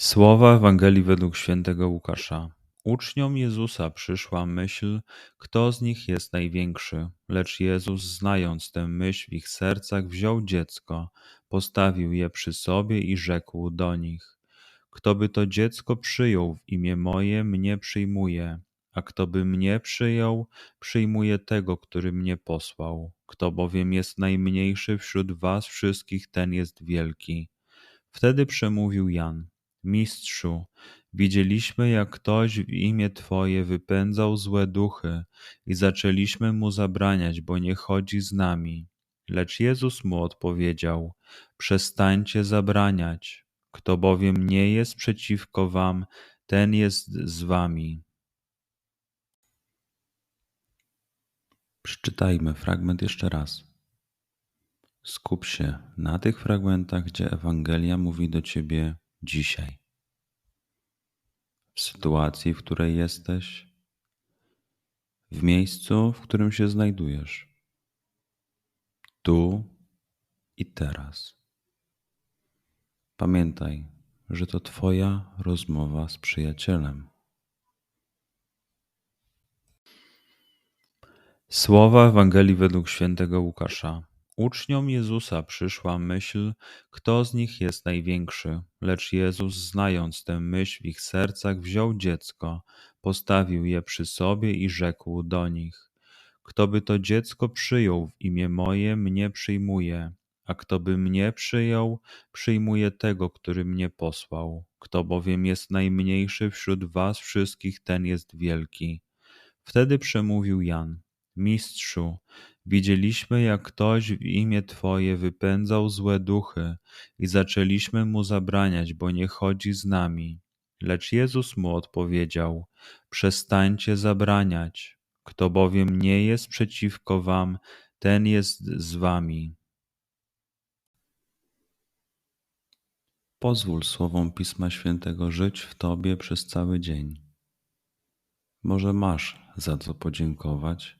Słowa Ewangelii według świętego Łukasza. Uczniom Jezusa przyszła myśl, kto z nich jest największy. Lecz Jezus, znając tę myśl w ich sercach, wziął dziecko, postawił je przy sobie i rzekł do nich: Kto by to dziecko przyjął w imię moje, mnie przyjmuje, a kto by mnie przyjął, przyjmuje tego, który mnie posłał. Kto bowiem jest najmniejszy wśród was wszystkich, ten jest wielki. Wtedy przemówił Jan. Mistrzu, widzieliśmy, jak ktoś w imię Twoje wypędzał złe duchy i zaczęliśmy mu zabraniać, bo nie chodzi z nami. Lecz Jezus mu odpowiedział: Przestańcie zabraniać. Kto bowiem nie jest przeciwko Wam, ten jest z Wami. Przeczytajmy fragment jeszcze raz. Skup się na tych fragmentach, gdzie Ewangelia mówi do Ciebie dzisiaj, w sytuacji, w której jesteś, w miejscu, w którym się znajdujesz, tu i teraz. Pamiętaj, że to Twoja rozmowa z przyjacielem. Słowa Ewangelii według świętego Łukasza. Uczniom Jezusa przyszła myśl, kto z nich jest największy, lecz Jezus, znając tę myśl w ich sercach, wziął dziecko, postawił je przy sobie i rzekł do nich: Kto by to dziecko przyjął w imię moje, mnie przyjmuje, a kto by mnie przyjął, przyjmuje tego, który mnie posłał. Kto bowiem jest najmniejszy wśród was wszystkich, ten jest wielki. Wtedy przemówił Jan. Mistrzu, widzieliśmy, jak ktoś w imię Twoje wypędzał złe duchy i zaczęliśmy mu zabraniać, bo nie chodzi z nami. Lecz Jezus mu odpowiedział: Przestańcie zabraniać. Kto bowiem nie jest przeciwko Wam, ten jest z Wami. Pozwól słowom Pisma Świętego żyć w Tobie przez cały dzień. Może masz za co podziękować